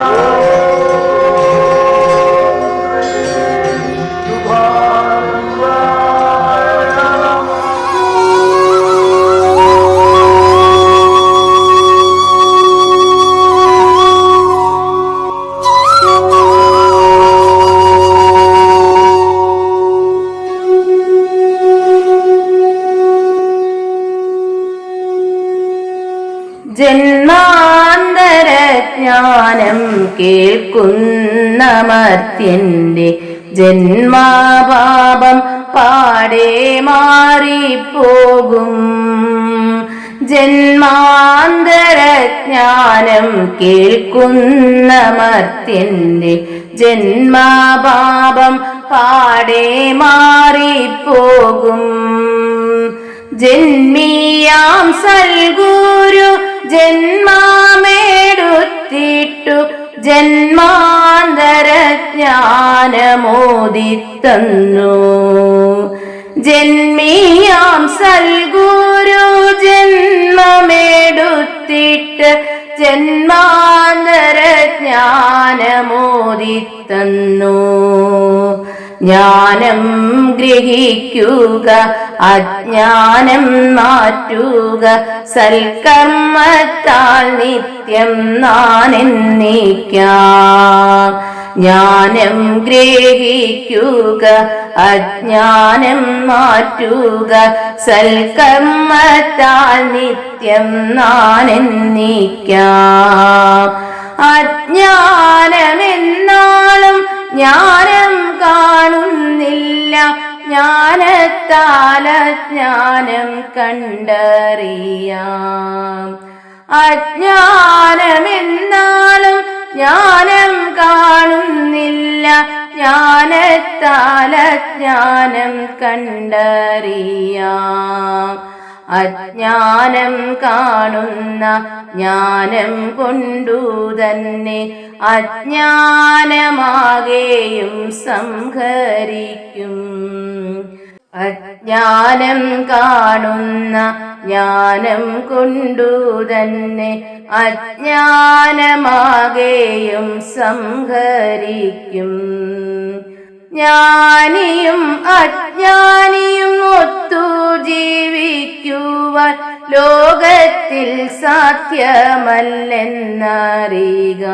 Oh! ജന്മാന്തരജ്ഞാനം കേൾക്കുന്ന മർത്യന്റെ ജന്മാപാപം പാടെ മാറിപ്പോകും. ജന്മാന്തരജ്ഞാനം കേൾക്കുന്ന മർത്യന്റെ ജന്മാപാപം പാടെ മാറിപ്പോകും. ജന്മീയാം സൽഗുരു ജന്മാന്തരജ്ഞാനമോദിത്തന്നു ജന്മിയാം സൽഗുരു ജന്മമേടുത്തിട്ട് ജന്മാന്തരജ്ഞാനമോദിത്തന്നു. ജ്ഞാനം ഗ്രഹിക്കുക അജ്ഞാനം മാറ്റുക സൽക്കർമ്മത്താൽ നിത്യം നാനെന്നിക്കാം. ജ്ഞാനം ഗ്രഹിക്കുക അജ്ഞാനം മാറ്റുക. സൽക്കർമ്മത്താൽ നിത്യം നാനെന്നിക്കാം. അജ്ഞാനമെന്നാളും ജ്ഞാനം കാണുന്നില്ല. ജ്ഞാനത്താൽ അജ്ഞാനം കണ്ടറിയാം. അജ്ഞാനമെന്നാളും ജ്ഞാനം കാണുന്നില്ല. അജ്ഞാനം കണ്ടറിയാം. അജ്ഞാനം കാണുന്ന ജ്ഞാനം കൊണ്ടു തന്നെ അജ്ഞാനമാകെയും സംഹരിക്കും. അജ്ഞാനം കാണുന്ന ജ്ഞാനം കൊണ്ടു തന്നെ അജ്ഞാനമാകെയും സംഹരിക്കും. ജ്ഞാനിയും അജ്ഞാനിയും ഒത്തു ജീവിക്കുവാൻ ലോകത്തിൽ സാധ്യമല്ലെന്നറിയുക.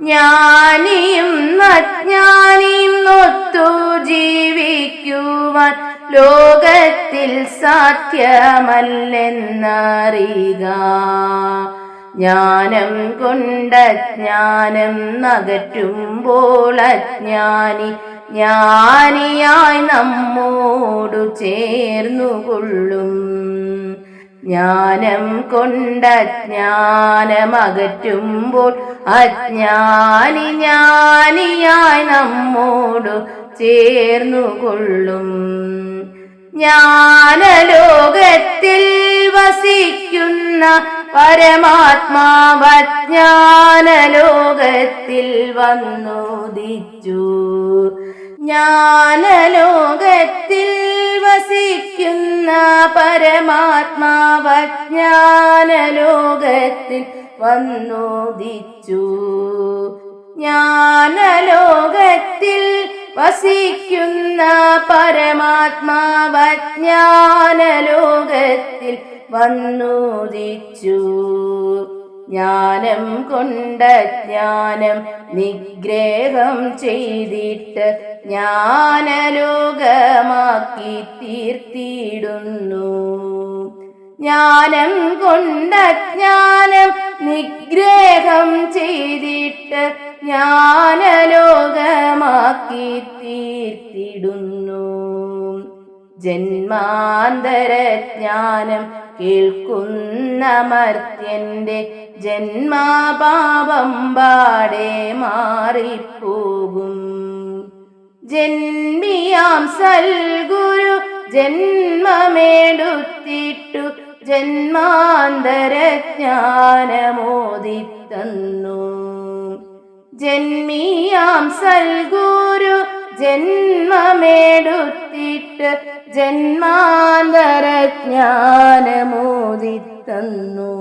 ജ്ഞാനിയും അജ്ഞാനിയും ഒത്തു ജീവിക്കുവാൻ ലോകത്തിൽ സാധ്യമല്ലെന്നറിയുക. ജ്ഞാനം കൊണ്ടജ്ഞാനം നകറ്റുമ്പോൾ അജ്ഞാനി ജ്ഞാനിയായി നമ്മോടു ചേർന്നുകൊള്ളും. ജ്ഞാനം കൊണ്ടജ്ഞാനമകറ്റുമ്പോൾ അജ്ഞാനി ജ്ഞാനിയായി നമ്മോടു ചേർന്നുകൊള്ളും. ജ്ഞാനലോകത്തിൽ വസിക്കുന്ന പരമാത്മാവജ്ഞാനലോകത്തിൽ വന്നോദിച്ചു ജ്ഞാനലോകത്തിൽ വസിക്കുന്ന പരമാത്മാവജ്ഞാനലോകത്തിൽ വന്നോദിച്ചു ജ്ഞാനലോകത്തിൽ വസിക്കുന്ന പരമാത്മാവജ്ഞാനലോകത്തിൽ വന്നുദിച്ചു. ജ്ഞാനം കൊണ്ട ജ്ഞാനം നിഗ്രഹം ചെയ്തിട്ട് ജ്ഞാനലോകമാക്കി തീർത്തിടുന്നു ജ്ഞാനം കൊണ്ട ജ്ഞാനം നിഗ്രഹം ചെയ്തിട്ട് ജ്ഞാനലോകമാക്കി തീർത്തിടുന്നു ജന്മാന്തരജ്ഞാനം കേൾക്കുന്ന മർത്യന്റെ ജന്മാപാപം പാടെ മാറിപ്പോകും. ജന്മിയാം സൽഗുരു ജന്മമേടുത്തിട്ടു ജന്മാന്തരജ്ഞാനമോദിത്തന്നു. ജന്മിയാം സൽഗുരു ജന്മമേടുത്തിട്ട് ജന്മാന്തരജ്ഞാനമോദിത്തന്നു.